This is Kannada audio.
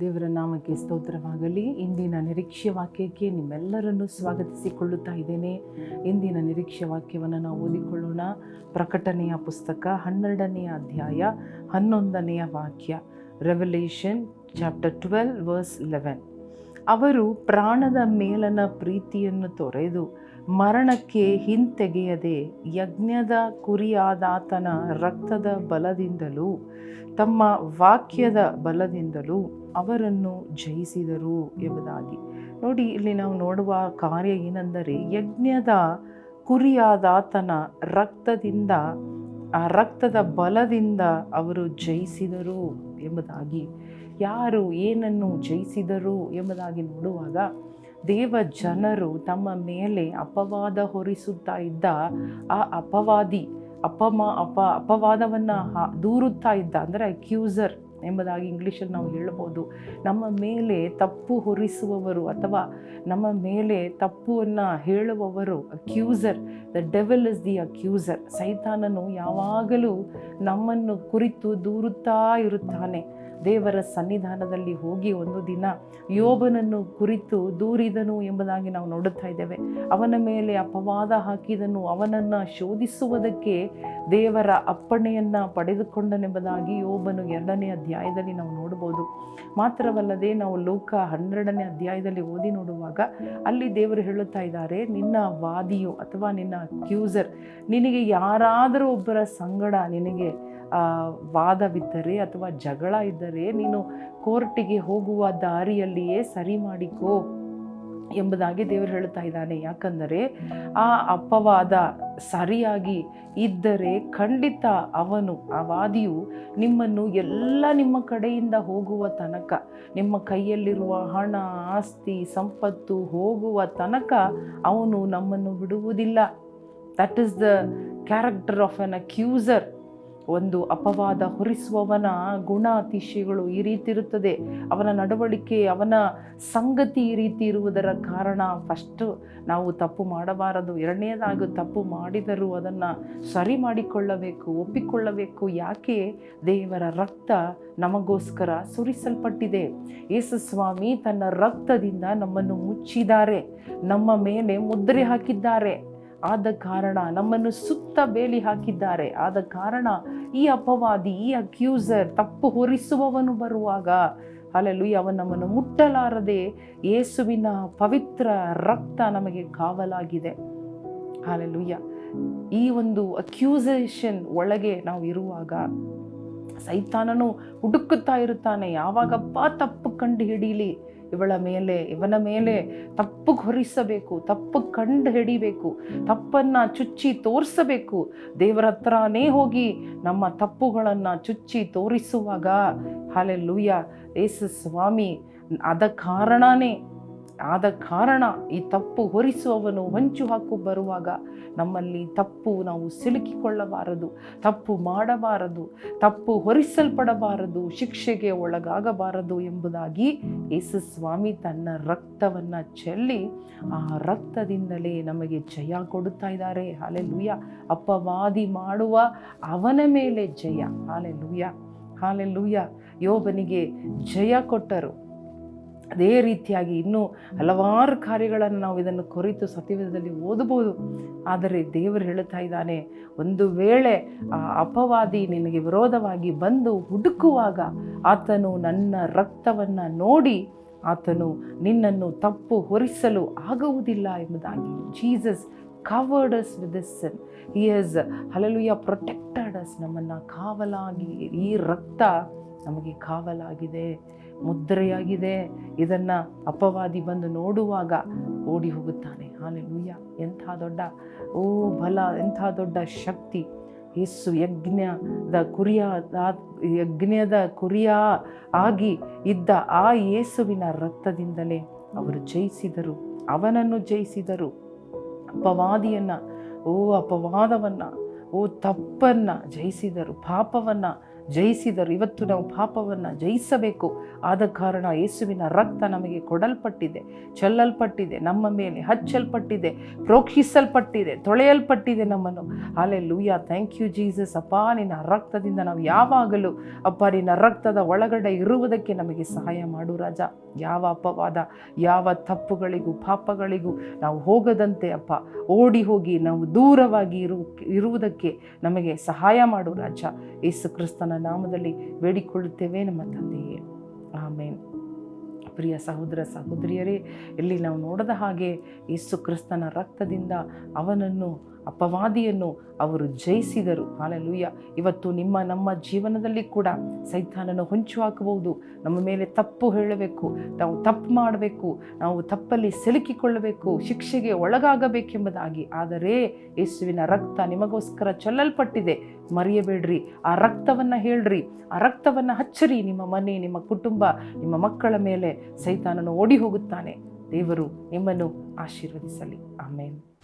ದೇವರ ನಾಮಕ್ಕೆ ಸ್ತೋತ್ರವಾಗಲಿ. ಇಂದಿನ ನಿರೀಕ್ಷೆ ವಾಕ್ಯಕ್ಕೆ ನಿಮ್ಮೆಲ್ಲರನ್ನು ಸ್ವಾಗತಿಸಿಕೊಳ್ಳುತ್ತಾ ಇದ್ದೇನೆ. ಇಂದಿನ ನಿರೀಕ್ಷೆ ವಾಕ್ಯವನ್ನು ನಾವು ಓದಿಕೊಳ್ಳೋಣ. ಪ್ರಕಟಣೆಯ ಪುಸ್ತಕ ಹನ್ನೆರಡನೆಯ ಅಧ್ಯಾಯ ಹನ್ನೊಂದನೆಯ ವಾಕ್ಯ revelation chapter twelve verse eleven ಅವರು ಪ್ರಾಣದ ಮೇಲನ ಪ್ರೀತಿಯನ್ನು ತೊರೆದು ಮರಣಕ್ಕೆ ಹಿಂತೆಗೆಯದೆ ಯಜ್ಞದ ಕುರಿಯಾದಾತನ ರಕ್ತದ ಬಲದಿಂದಲೂ, ತಮ್ಮ ವಾಕ್ಯದ ಬಲದಿಂದಲೂ ಅವರನ್ನು ಜಯಿಸಿದರು ಎಂಬುದಾಗಿ. ನೋಡಿ, ಇಲ್ಲಿ ನಾವು ನೋಡುವ ಕಾರ್ಯ ಏನೆಂದರೆ, ಯಜ್ಞದ ಕುರಿಯಾದಾತನ ರಕ್ತದಿಂದ, ಆ ರಕ್ತದ ಬಲದಿಂದ ಅವರು ಜಯಿಸಿದರು ಎಂಬುದಾಗಿ. ಯಾರು, ಏನನ್ನು ಜಯಿಸಿದರು ಎಂಬುದಾಗಿ ನೋಡುವಾಗ ದೇವ ಜನರು ತಮ್ಮ ಮೇಲೆ ಅಪವಾದ ಹೊರಿಸುತ್ತಾ ಇದ್ದ ಆ ಅಪವಾದಿ, ಅಪಮ, ಅಪ, ಅಪವಾದವನ್ನು ದೂರುತ್ತಾ ಇದ್ದ, ಅಂದರೆ ಅಕ್ಯೂಸರ್ ಎಂಬುದಾಗಿ ಇಂಗ್ಲೀಷಲ್ಲಿ ನಾವು ಹೇಳ್ಬೋದು. ನಮ್ಮ ಮೇಲೆ ತಪ್ಪು ಹೊರಿಸುವವರು ಅಥವಾ ನಮ್ಮ ಮೇಲೆ ತಪ್ಪನ್ನು ಹೇಳುವವರು accuser. The devil is the accuser ಸೈತಾನನು ಯಾವಾಗಲೂ ನಮ್ಮನ್ನು ಕುರಿತು ದೂರುತ್ತಾ ಇರುತ್ತಾನೆ. ದೇವರ ಸನ್ನಿಧಾನದಲ್ಲಿ ಹೋಗಿ ಒಂದು ದಿನ ಯೋಬನನ್ನು ಕುರಿತು ದೂರಿದನು ಎಂಬುದಾಗಿ ನಾವು ನೋಡುತ್ತಾ ಇದ್ದೇವೆ. ಅವನ ಮೇಲೆ ಅಪವಾದ ಹಾಕಿದನು, ಅವನನ್ನು ಶೋಧಿಸುವುದಕ್ಕೆ ದೇವರ ಅಪ್ಪಣೆಯನ್ನು ಪಡೆದುಕೊಂಡನೆಂಬುದಾಗಿ ಯೋಬನು ಎರಡನೇ ಅಧ್ಯಾಯದಲ್ಲಿ ನಾವು ನೋಡ್ಬೋದು ಮಾತ್ರವಲ್ಲದೆ ನಾವು ಲೋಕ ಹನ್ನೆರಡನೇ ಅಧ್ಯಾಯದಲ್ಲಿ ಓದಿ ನೋಡುವಾಗ ಅಲ್ಲಿ ದೇವರು ಹೇಳುತ್ತಾ ಇದ್ದಾರೆ, ನಿನ್ನ ವಾದಿಯು ಅಥವಾ ನಿನ್ನ ಅಕ್ಯೂಸರ್ ನಿನಗೆ ಯಾರಾದರೂ ಒಬ್ಬರ ಸಂಗಡ ನಿನಗೆ ವಾದವಿದ್ದರೆ ಅಥವಾ ಜಗಳ ಇದ್ದರೆ ನೀನು ಕೋರ್ಟಿಗೆ ಹೋಗುವ ದಾರಿಯಲ್ಲಿಯೇ ಸರಿ ಮಾಡಿಕೋ ಎಂಬುದಾಗಿ ದೇವರು ಹೇಳುತ್ತಾ ಇದ್ದಾನೆ. ಯಾಕಂದರೆ ಆ ಅಪವಾದ ಸರಿಯಾಗಿ ಇದ್ದರೆ ಖಂಡಿತ ಅವನು, ಆ ವಾದಿಯು ನಿಮ್ಮನ್ನು ಎಲ್ಲ ನಿಮ್ಮ ಕಡೆಯಿಂದ ಹೋಗುವ ತನಕ, ನಿಮ್ಮ ಕೈಯಲ್ಲಿರುವ ಹಣ, ಆಸ್ತಿ, ಸಂಪತ್ತು ಹೋಗುವ ತನಕ ಅವನು ನಮ್ಮನ್ನು ಬಿಡುವುದಿಲ್ಲ. That is the character of an accuser ಒಂದು ಅಪವಾದ ಹೊರಿಸುವವನ ಗುಣ ಅತಿಶಯಗಳು ಈ ರೀತಿ ಇರುತ್ತದೆ. ಅವನ ನಡವಳಿಕೆ, ಅವನ ಸಂಗತಿ ಈ ರೀತಿ ಇರುವುದರ ಕಾರಣ ಫಸ್ಟು ನಾವು ತಪ್ಪು ಮಾಡಬಾರದು, ಎರಡನೇದಾಗಿ ತಪ್ಪು ಮಾಡಿದರೂ ಅದನ್ನು ಸರಿ ಮಾಡಿಕೊಳ್ಳಬೇಕು, ಒಪ್ಪಿಕೊಳ್ಳಬೇಕು. ಯಾಕೆ? ದೇವರ ರಕ್ತ ನಮಗೋಸ್ಕರ ಸುರಿಸಲ್ಪಟ್ಟಿದೆ. ಯೇಸುಸ್ವಾಮಿ ತನ್ನ ರಕ್ತದಿಂದ ನಮ್ಮನ್ನು ಮುಚ್ಚಿದ್ದಾರೆ, ನಮ್ಮ ಮೇಲೆ ಮುದ್ರೆ ಹಾಕಿದ್ದಾರೆ. ಆದ ಕಾರಣ ನಮ್ಮನ್ನು ಸುತ್ತ ಬೇಲಿ ಹಾಕಿದ್ದಾರೆ. ಆದ ಕಾರಣ ಈ ಅಪವಾದಿ, ಈ ಅಕ್ಯೂಸರ್ ತಪ್ಪು ಹೊರಿಸುವವನು ಬರುವಾಗ ಅಲ್ಲಲ್ಲಿ ಅವನು ನಮ್ಮನ್ನು ಮುಟ್ಟಲಾರದೆ ಯೇಸುವಿನ ಪವಿತ್ರ ರಕ್ತ ನಮಗೆ ಕಾವಲಾಗಿದೆ. ಹಾಲೆಲುಯ್ಯ ಈ ಒಂದು ಅಕ್ಯೂಸೇಷನ್ ಒಳಗೆ ನಾವು ಇರುವಾಗ ಸೈತಾನನು ಹುಡುಕುತ್ತಾ ಇರುತ್ತಾನೆ. ಯಾವಾಗಪ್ಪ ತಪ್ಪು ಕಂಡು ಹಿಡೀಲಿ ಇವಳ ಮೇಲೆ, ಇವನ ಮೇಲೆ ತಪ್ಪು ಹೊರಿಸಬೇಕು ತಪ್ಪು ಕಂಡು ಹಿಡಿಬೇಕು, ತಪ್ಪನ್ನು ಚುಚ್ಚಿ ತೋರಿಸಬೇಕು. ದೇವರ ಹತ್ರನೇ ಹೋಗಿ ನಮ್ಮ ತಪ್ಪುಗಳನ್ನು ಚುಚ್ಚಿ ತೋರಿಸುವಾಗ ಹಾಲೆ ಲೂಯ ಏಸು ಸ್ವಾಮಿ, ಅದ ಕಾರಣನೇ ಆದ ಕಾರಣ ಈ ತಪ್ಪು ಹೊರಿಸುವವನು ಹೊಂಚು ಹಾಕು ಬರುವಾಗ ನಮ್ಮಲ್ಲಿ ತಪ್ಪು ನಾವು ಸಿಲುಕಿಕೊಳ್ಳಬಾರದು, ತಪ್ಪು ಮಾಡಬಾರದು, ತಪ್ಪು ಹೊರಿಸಲ್ಪಡಬಾರದು, ಶಿಕ್ಷೆಗೆ ಒಳಗಾಗಬಾರದು ಎಂಬುದಾಗಿ ಯೇಸು ಸ್ವಾಮಿ ತನ್ನ ರಕ್ತವನ್ನು ಚೆಲ್ಲಿ ಆ ರಕ್ತದಿಂದಲೇ ನಮಗೆ ಜಯ ಕೊಡುತ್ತಾ ಇದ್ದಾರೆ. ಹಾಲೆ ಲೂಯ ಅಪವಾದಿ ಮಾಡುವ ಅವನ ಮೇಲೆ ಜಯ. ಹಾಲೆ ಲೂಯ ಹಾಲೆ ಲೂಯ ಯೋಬನಿಗೆ ಜಯ ಕೊಟ್ಟರು. ಅದೇ ರೀತಿಯಾಗಿ ಇನ್ನೂ ಹಲವಾರು ಕಾರ್ಯಗಳನ್ನು ನಾವು ಇದನ್ನು ಕುರಿತು ಸತ್ಯವೇಧದಲ್ಲಿ ಓದಬಹುದು. ಆದರೆ ದೇವರು ಹೇಳುತ್ತಾ ಇದ್ದಾನೆ, ಒಂದು ವೇಳೆ ಆ ಅಪವಾದಿ ನಿನಗೆ ವಿರೋಧವಾಗಿ ಬಂದು ಹುಡುಕುವಾಗ ಆತನು ನನ್ನ ರಕ್ತವನ್ನು ನೋಡಿ ಆತನು ನಿನ್ನನ್ನು ತಪ್ಪು ಹೊರಿಸಲು ಆಗುವುದಿಲ್ಲ ಎಂಬುದಾಗಿ. Jesus covered us with son he has hallelujah protected us ನಮ್ಮನ್ನು ಕಾವಲಾಗಿ, ಈ ರಕ್ತ ನಮಗೆ ಕಾವಲಾಗಿದೆ. ಮುದ್ರೆಯಾಗಿದೆ. ಇದನ್ನು ಅಪವಾದಿ ಬಂದು ನೋಡುವಾಗ ಓಡಿ ಹೋಗುತ್ತಾನೆ. ಹಾಲೆ ಲೂಯ್ಯ ಎಂಥ ದೊಡ್ಡ, ಓ ಬಲ, ಎಂಥ ದೊಡ್ಡ ಶಕ್ತಿ. ಯೇಸು ಯಜ್ಞದ ಕುರಿಯ ಯಜ್ಞದ ಕುರಿಯ ಆಗಿ ಇದ್ದ ಆ ಯೇಸುವಿನ ರಕ್ತದಿಂದಲೇ ಅವರು ಜಯಿಸಿದರು. ಅವನನ್ನು ಜಯಿಸಿದರು. ಅಪವಾದಿಯನ್ನು, ಓ ಅಪವಾದವನ್ನು, ಓ ತಪ್ಪನ್ನು ಜಯಿಸಿದರು. ಪಾಪವನ್ನು ಜಯಿಸಿದರು. ಇವತ್ತು ನಾವು ಪಾಪವನ್ನು ಜಯಿಸಬೇಕು. ಆದ ಕಾರಣ ಯೇಸುವಿನ ರಕ್ತ ನಮಗೆ ಕೊಡಲ್ಪಟ್ಟಿದೆ, ಚೆಲ್ಲಲ್ಪಟ್ಟಿದೆ, ನಮ್ಮ ಮೇಲೆ ಹಚ್ಚಲ್ಪಟ್ಟಿದೆ, ಪ್ರೋಕ್ಷಿಸಲ್ಪಟ್ಟಿದೆ, ತೊಳೆಯಲ್ಪಟ್ಟಿದೆ ನಮ್ಮನ್ನು. ಅಲೆ ಲೂಯ ಥ್ಯಾಂಕ್ ಯು ಜೀಸಸ್ ಅಪ್ಪ, ನಿನ್ನ ರಕ್ತದಿಂದ ನಾವು ಯಾವಾಗಲೂ ಅಪ್ಪ, ನಿನ್ನ ರಕ್ತದ ಒಳಗಡೆ ಇರುವುದಕ್ಕೆ ನಮಗೆ ಸಹಾಯ ಮಾಡು ರಾಜ. ಯಾವ ಅಪವಾದ, ಯಾವ ತಪ್ಪುಗಳಿಗೂ, ಪಾಪಗಳಿಗೂ ನಾವು ಹೋಗದಂತೆ ಅಪ್ಪ, ಓಡಿ ಹೋಗಿ ನಾವು ದೂರವಾಗಿ ಇರು, ಇರುವುದಕ್ಕೆ ನಮಗೆ ಸಹಾಯ ಮಾಡು ರಾಜ. ಯೇಸು ಕ್ರಿಸ್ತನ ನಾಮದಲ್ಲಿ ಬೇಡಿಕೊಳ್ಳುತ್ತೇವೆ ನಮ್ಮ ತಂದೆಯೇ. ಆಮೇನ್. ಪ್ರಿಯ ಸಹೋದರ ಸಹೋದರಿಯರೇ, ಇಲ್ಲಿ ನಾವು ನೋಡದ ಹಾಗೆ ಯೇಸು ಕ್ರಿಸ್ತನ ರಕ್ತದಿಂದ ಅವನನ್ನು ಅಪವಾದಿಯನ್ನು ಅವರು ಜಯಿಸಿದರು. ಹಾಲೆಲೂಯ. ಇವತ್ತು ನಿಮ್ಮ, ನಮ್ಮ ಜೀವನದಲ್ಲಿ ಕೂಡ ಸೈತಾನನ್ನು ಹೊಂಚು ಹಾಕಬಹುದು. ನಮ್ಮ ಮೇಲೆ ತಪ್ಪು ಹೇಳಬೇಕು. ನಾವು ತಪ್ಪು ಮಾಡಬೇಕು. ನಾವು ತಪ್ಪಲ್ಲಿ ಸಿಲುಕಿಕೊಳ್ಳಬೇಕು. ಶಿಕ್ಷೆಗೆ ಒಳಗಾಗಬೇಕೆಂಬುದಾಗಿ. ಆದರೆ ಯೇಸುವಿನ ರಕ್ತ ನಿಮಗೋಸ್ಕರ ಚೆಲ್ಲಲ್ಪಟ್ಟಿದೆ. ಮರೆಯಬೇಡ್ರಿ. ಆ ರಕ್ತವನ್ನು ಹೇಳ್ರಿ. ಆ ರಕ್ತವನ್ನು ಹಚ್ಚರಿ. ನಿಮ್ಮ ಮನೆ, ನಿಮ್ಮ ಕುಟುಂಬ, ನಿಮ್ಮ ಮಕ್ಕಳ ಮೇಲೆ ಸೈತಾನನು ಓಡಿ ಹೋಗುತ್ತಾನೆ ದೇವರು ನಿಮ್ಮನ್ನು ಆಶೀರ್ವದಿಸಲಿ. ಆಮೇಲೆ